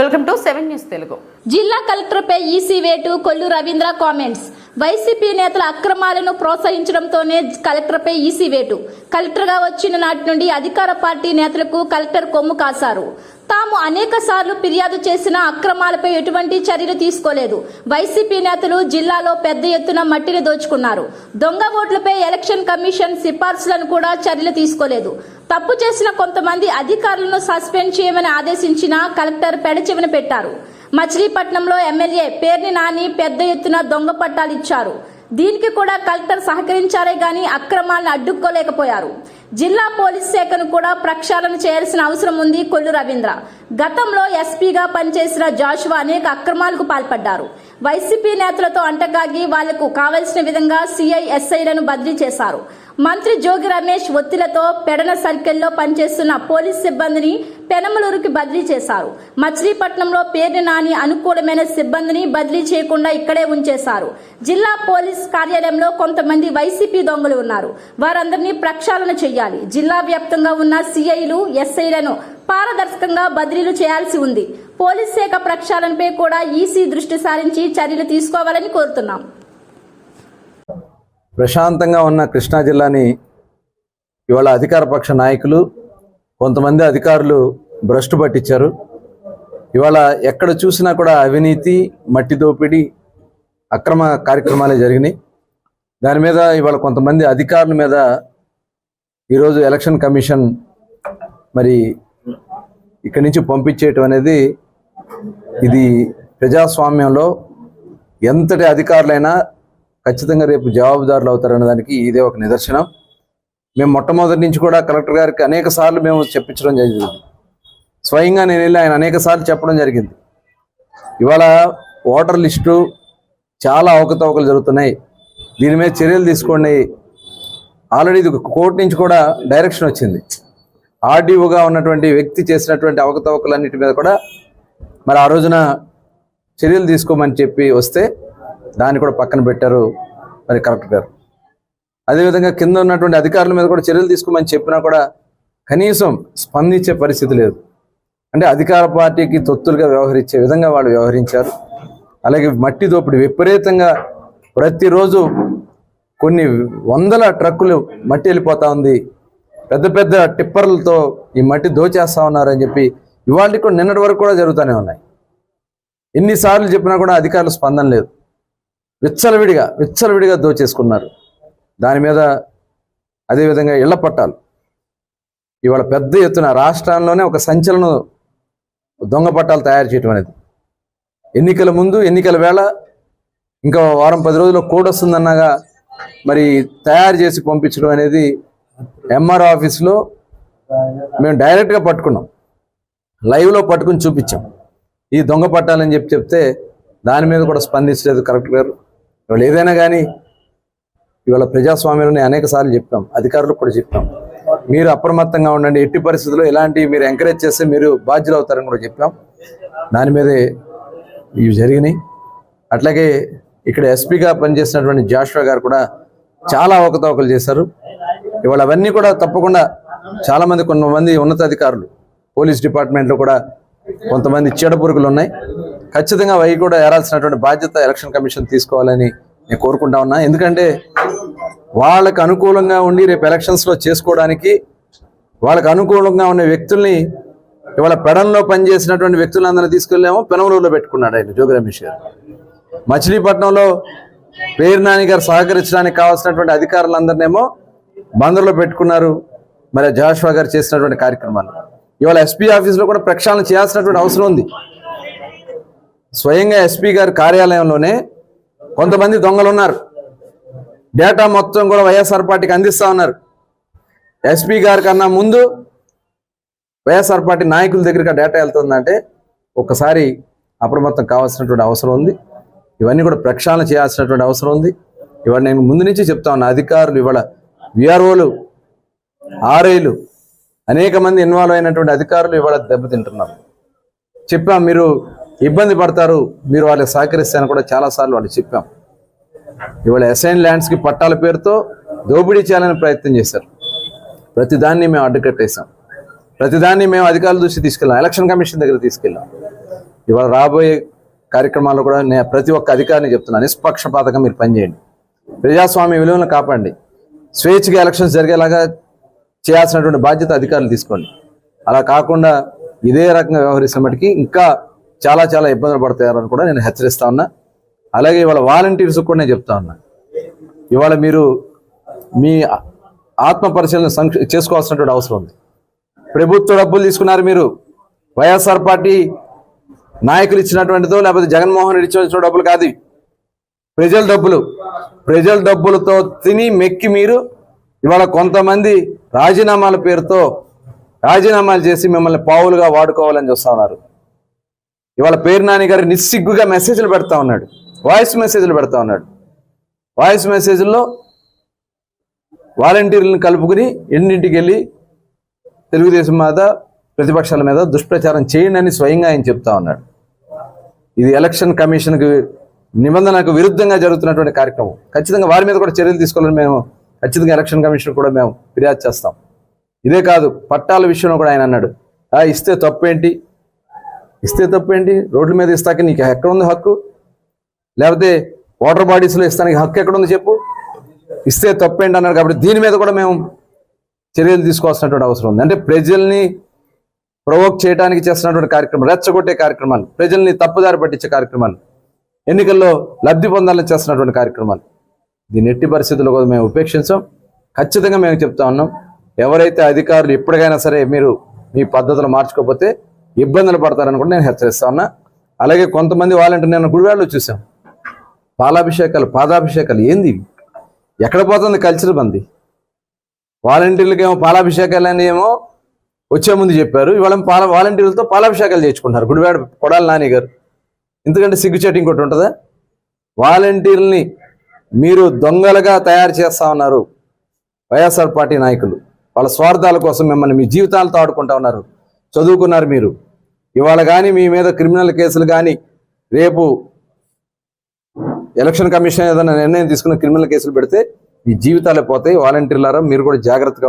Welcome to seven news Telugu. జిల్లా కలెక్టర్పై EC వేటు కొల్లు రవీంద్ర కామెంట్స్. వైసీపీ నేతల అక్రమాలను ప్రోత్సహించడంతోనే కలెక్టర్పై ఈసీ వేటు. కలెక్టర్గా వచ్చిన నాటి నుండి అధికార పార్టీ నేతలకు కలెక్టర్ కొమ్ము కాశారు. తాము అనేక సార్లు ఫిర్యాదు చేసిన అక్రమాలపై ఎటువంటి చర్యలు తీసుకోలేదు. వైసీపీ నేతలు జిల్లాలో పెద్ద ఎత్తున మట్టిని దోచుకున్నారు. దొంగ ఓట్లపై ఎలక్షన్ కమిషన్ సిఫార్సులను కూడా చర్యలు తీసుకోలేదు. తప్పు చేసిన కొంతమంది అధికారులను సస్పెండ్ చేయమని ఆదేశించిన కలెక్టర్ పెడచెవిన పెట్టారు. మచిలీపట్నంలో ఎమ్మెల్యే పేర్ని నాని పెద్ద ఎత్తున దొంగ పట్టాలు ఇచ్చారు. దీనికి కూడా కలెక్టర్ సహకరించారే గాని అక్రమాలను అడ్డుకోలేకపోయారు. జిల్లా పోలీస్ శాఖను కూడా ప్రక్షాళన చేయాల్సిన అవసరం ఉంది కొల్లు రవీంద్ర. గతంలో ఎస్పీగా పనిచేసిన జాషువా అనేక అక్రమాలకు పాల్పడ్డారు. వైసీపీ నేతలతో అంటగాగి వాళ్ళకు కావలసిన విధంగా సీఐ ఎస్ఐలను బదిలీ చేశారు. మంత్రి జోగి రమేష్ ఒత్తిలతో పెడన సర్కిల్లో పనిచేస్తున్న పోలీస్ సిబ్బందిని పెనమలూరుకి బదిలీ చేశారు. మచిలీపట్నంలో పేరు నాని అనుకూలమైన సిబ్బందిని బదిలీ చేయకుండా ఇక్కడే ఉంచేశారు. జిల్లా పోలీస్ కార్యాలయంలో కొంతమంది వైసీపీ దొంగలు ఉన్నారు. వారందరినీ ప్రక్షాళన చేయాలి. జిల్లా వ్యాప్తంగా ఉన్న సిఐలు ఎస్ఐలను పారదర్శకంగా బదిలీలు చేయాల్సి ఉంది. పోలీస్ శాఖ ప్రక్షాళనపై కూడా ఈసీ దృష్టి సారించి చర్యలు తీసుకోవాలని కోరుతున్నాం. ప్రశాంతంగా ఉన్న కృష్ణా జిల్లాని ఇవాళ అధికార పక్ష నాయకులు కొంతమంది అధికారులు భ్రష్టు పట్టించారు. ఇవాళ ఎక్కడ చూసినా కూడా అవినీతి మట్టి దోపిడీ అక్రమ కార్యక్రమాలే జరిగినాయి. దాని మీద ఇవాళ కొంతమంది అధికారుల మీద ఈరోజు ఎలక్షన్ కమిషన్ మరి ఇక్కడి నుంచి పంపించేయటం అనేది ఇది ప్రజాస్వామ్యంలో ఎంతటి అధికారులైనా ఖచ్చితంగా రేపు జవాబుదారులు అవుతారనే దానికి ఇదే ఒక నిదర్శనం. మేము మొట్టమొదటి నుంచి కూడా కలెక్టర్ గారికి అనేక సార్లు మేము చెప్పించడం జరిగింది. స్వయంగా నేను వెళ్ళి ఆయన అనేక సార్లు చెప్పడం జరిగింది. ఇవాళ ఓటర్ లిస్టు చాలా అవకతవకలు జరుగుతున్నాయి. దీని మీద చర్యలు తీసుకోండి. ఆల్రెడీ ఇది కోర్టు నుంచి కూడా డైరెక్షన్ వచ్చింది. ఆర్డీఓగా ఉన్నటువంటి వ్యక్తి చేసినటువంటి అవకతవకలన్నిటి మీద కూడా మరి ఆ రోజున చర్యలు తీసుకోమని చెప్పి వస్తే దాన్ని కూడా పక్కన పెట్టారు మరి కలెక్టర్ గారు. అదేవిధంగా కింద ఉన్నటువంటి అధికారుల మీద కూడా చర్యలు తీసుకోమని చెప్పినా కూడా కనీసం స్పందించే పరిస్థితి లేదు. అంటే అధికార పార్టీకి తొత్తులుగా వ్యవహరించే విధంగా వాళ్ళు వ్యవహరించారు. అలాగే మట్టి దోపిడీ విపరీతంగా ప్రతిరోజు కొన్ని వందల ట్రక్కులు మట్టి వెళ్ళిపోతా ఉంది. పెద్ద పెద్ద టిప్పర్లతో ఈ మట్టి దోచేస్తా ఉన్నారని చెప్పి ఇవాళ కూడా నిన్నటి వరకు కూడా జరుగుతూనే ఉన్నాయి. ఎన్నిసార్లు చెప్పినా కూడా అధికారులు స్పందన లేదు. విచ్చలవిడిగా విచ్చలవిడిగా దోచేసుకున్నారు. దాని మీద అదేవిధంగా ఇళ్ళ పట్టాలు. ఇవాళ పెద్ద ఎత్తున రాష్ట్రాల్లోనే ఒక సంచలనం దొంగ పట్టాలు తయారు చేయటం అనేది. ఎన్నికల ముందు ఎన్నికల వేళ ఇంకా వారం పది రోజుల్లో కోడ్ వస్తుందన్నగా మరి తయారు చేసి పంపించడం అనేది ఎంఆర్ ఆఫీస్లో మేము డైరెక్ట్గా పట్టుకున్నాం. లైవ్లో పట్టుకుని చూపించాం. ఈ దొంగ పట్టాలని చెప్పి చెప్తే దాని మీద కూడా స్పందించలేదు కరెక్ట్ గారు. ఇవాళ ఏదైనా కానీ ఇవాళ ప్రజాస్వామ్యంలోనే అనేక సార్లు చెప్పాం అధికారులకు కూడా చెప్పాం. మీరు అప్రమత్తంగా ఉండండి ఎట్టి పరిస్థితుల్లో ఎలాంటి మీరు ఎంకరేజ్ చేస్తే మీరు బాధ్యులు అవుతారని కూడా చెప్పాం. దాని మీదే ఇవి జరిగినాయి. అట్లాగే ఇక్కడ ఎస్పీగా పనిచేసినటువంటి జాషువా గారు కూడా చాలా అవకతవకలు చేశారు. ఇవాళ అవన్నీ కూడా తప్పకుండా చాలామంది కొంతమంది ఉన్నతాధికారులు పోలీస్ డిపార్ట్మెంట్లో కూడా కొంతమంది చెడపురుగులు ఉన్నాయి. ఖచ్చితంగా అవి కూడా ఏరాల్సినటువంటి బాధ్యత ఎలక్షన్ కమిషన్ తీసుకోవాలని నేను కోరుకుంటా ఉన్నా. ఎందుకంటే వాళ్ళకు అనుకూలంగా ఉండి రేపు ఎలక్షన్స్లో చేసుకోవడానికి వాళ్ళకు అనుకూలంగా ఉన్న వ్యక్తుల్ని ఇవాళ పెడంలో పనిచేసినటువంటి వ్యక్తులందరినీ తీసుకెళ్ళామో. పెనమలూరులో పెట్టుకున్నాడు ఆయన జోగి రమేష్ గారు. మచిలీపట్నంలో పేరు నాని గారు సహకరించడానికి కావాల్సినటువంటి అధికారులందరినేమో బందర్లో పెట్టుకున్నారు. మరి జాషువా గారు చేసినటువంటి కార్యక్రమాలు. ఇవాళ ఎస్పీ ఆఫీస్లో కూడా ప్రక్షాళన చేయాల్సినటువంటి అవసరం ఉంది. స్వయంగా ఎస్పీ గారి కార్యాలయంలోనే కొంతమంది దొంగలు ఉన్నారు డేటా మొత్తం కూడా వైఎస్ఆర్ పార్టీకి అందిస్తూ ఉన్నారు. ఎస్పీ గారి కన్నా ముందు వైఎస్ఆర్ పార్టీ నాయకుల దగ్గరికి డేటా వెళ్తుందంటే ఒక్కసారి అప్రమత్తం కావాల్సినటువంటి అవసరం ఉంది. ఇవన్నీ కూడా ప్రక్షాళన చేయాల్సినటువంటి అవసరం ఉంది. ఇవాళ నేను ముందు నుంచి చెప్తా ఉన్నా అధికారులు ఇవాళ విఆర్ఓలు ఆర్ఐలు అనేక మంది ఇన్వాల్వ్ అయినటువంటి అధికారులు ఇవాళ దెబ్బతింటున్నారు. చెప్పాం మీరు ఇబ్బంది పడతారు మీరు వాళ్ళకి సహకరిస్తారని కూడా చాలాసార్లు వాళ్ళు చెప్పాం. ఇవాళ అసైన్ ల్యాండ్స్కి పట్టాల పేరుతో దోపిడీ చేయాలని ప్రయత్నం చేశారు. ప్రతిదాన్ని మేము అడ్డుకట్టేశాం ప్రతిదాన్ని మేము అధికారుల దృష్టి తీసుకెళ్ళాం. ఎలక్షన్ కమిషన్ దగ్గర తీసుకెళ్ళాం. ఇవాళ రాబోయే కార్యక్రమాల్లో కూడా నేను ప్రతి ఒక్క అధికారిని చెప్తున్నాను. నిష్పక్షపాతంగా మీరు పనిచేయండి. ప్రజాస్వామ్య విలువలను కాపాడండి. స్వేచ్ఛగా ఎలక్షన్స్ జరిగేలాగా చేయాల్సినటువంటి బాధ్యత అధికారులు తీసుకోండి. అలా కాకుండా ఇదే రకంగా వ్యవహరిస్తున్నప్పటికీ ఇంకా చాలా చాలా ఇబ్బందులు పడతాయని కూడా నేను హెచ్చరిస్తా ఉన్నా. అలాగే ఇవాళ వాలంటీర్స్ కూడా నేను చెప్తా ఉన్నా. ఇవాళ మీరు మీ ఆత్మ పరిశీలన చేసుకోవాల్సినటువంటి అవసరం ఉంది. ప్రభుత్వ డబ్బులు తీసుకున్నారు మీరు. వైఎస్ఆర్ పార్టీ నాయకులు ఇచ్చినటువంటిదో లేకపోతే జగన్మోహన్ రెడ్డి ఇచ్చిన డబ్బులు కాదు ప్రజల డబ్బులు. ప్రజల డబ్బులతో తిని మెక్కి మీరు. ఇవాళ కొంతమంది రాజీనామాల పేరుతో రాజీనామాలు చేసి మిమ్మల్ని పావులుగా వాడుకోవాలని చూస్తా ఉన్నారు. ఇవాళ పేరు నాని గారు నిస్సిగ్గుగా మెసేజ్లు పెడతా ఉన్నాడు. వాయిస్ మెసేజ్లు పెడతా ఉన్నాడు. వాయిస్ మెసేజ్లో వాలంటీర్లను కలుపుకుని ఎన్నింటికి వెళ్ళి తెలుగుదేశం మీద ప్రతిపక్షాల మీద దుష్ప్రచారం చేయండి అని స్వయంగా ఆయన చెప్తా ఉన్నాడు. ఇది ఎలక్షన్ కమిషన్కి నిబంధనకు విరుద్ధంగా జరుగుతున్నటువంటి కార్యక్రమం. ఖచ్చితంగా వారి మీద కూడా చర్యలు తీసుకోవాలని మేము ఖచ్చితంగా ఎలక్షన్ కమిషన్ కూడా మేము ఫిర్యాదు చేస్తాం. ఇదే కాదు పట్టాల విషయంలో కూడా ఆయన అన్నాడు. "ఆ, ఇస్తే తప్పేంటి? ఇస్తే తప్పేంటి? రోడ్ల మీద ఇస్తాక నీకు ఎక్కడ ఉంది హక్కు? లేకపోతే వాటర్ బాడీస్లో ఇస్తానికి హక్కు ఎక్కడుంది చెప్పు? ఇస్తే తప్పేంటి అన్నారు కాబట్టి దీని మీద కూడా మేము చర్యలు తీసుకోవాల్సినటువంటి అవసరం ఉంది. అంటే ప్రజల్ని ప్రొవోక్ చేయడానికి చేస్తున్నటువంటి కార్యక్రమం రెచ్చగొట్టే కార్యక్రమాలు ప్రజల్ని తప్పుదారి పట్టించే కార్యక్రమాలు ఎన్నికల్లో లబ్ధి పొందాలని చేస్తున్నటువంటి కార్యక్రమాలు. దీన్ని ఎట్టి పరిస్థితుల్లో కూడా మేము ఉపేక్షించాం. ఖచ్చితంగా మేము చెప్తా ఉన్నాం. ఎవరైతే అధికారులు ఎప్పటికైనా సరే మీరు మీ పద్ధతులు మార్చుకోకపోతే ఇబ్బందులు పడతారని కూడా నేను హెచ్చరిస్తా ఉన్నా. అలాగే కొంతమంది వాలంటీర్ నేను గుడివాడలో చూసాం. పాలాభిషేకాలు పాదాభిషేకాలు ఏంది? ఎక్కడ పోతుంది కల్చర్ మంది? వాలంటీర్లకి ఏమో పాలాభిషేకాలు అని ఏమో వచ్చే ముందు చెప్పారు. ఇవాళ పాల వాలంటీర్లతో పాలాభిషేకాలు చేయించుకుంటున్నారు. గుడివాడ కొడాలి నాని గారు. ఎందుకంటే సిగ్గుచేటు ఇంకోటి ఉంటుందా? వాలంటీర్ని మీరు దొంగలుగా తయారు చేస్తా ఉన్నారు వైఎస్ఆర్ పార్టీ నాయకులు. వాళ్ళ స్వార్థాల కోసం మిమ్మల్ని మీ జీవితాలతో ఆడుకుంటా ఉన్నారు. చదువుకున్నారు మీరు. ఇవాళ కానీ మీ మీద క్రిమినల్ కేసులు కానీ రేపు ఎలక్షన్ కమిషన్ ఏదైనా నిర్ణయం తీసుకున్న క్రిమినల్ కేసులు పెడితే ఈ జీవితాలే పోతాయి. వాలంటీర్లారా మీరు కూడా జాగ్రత్తగా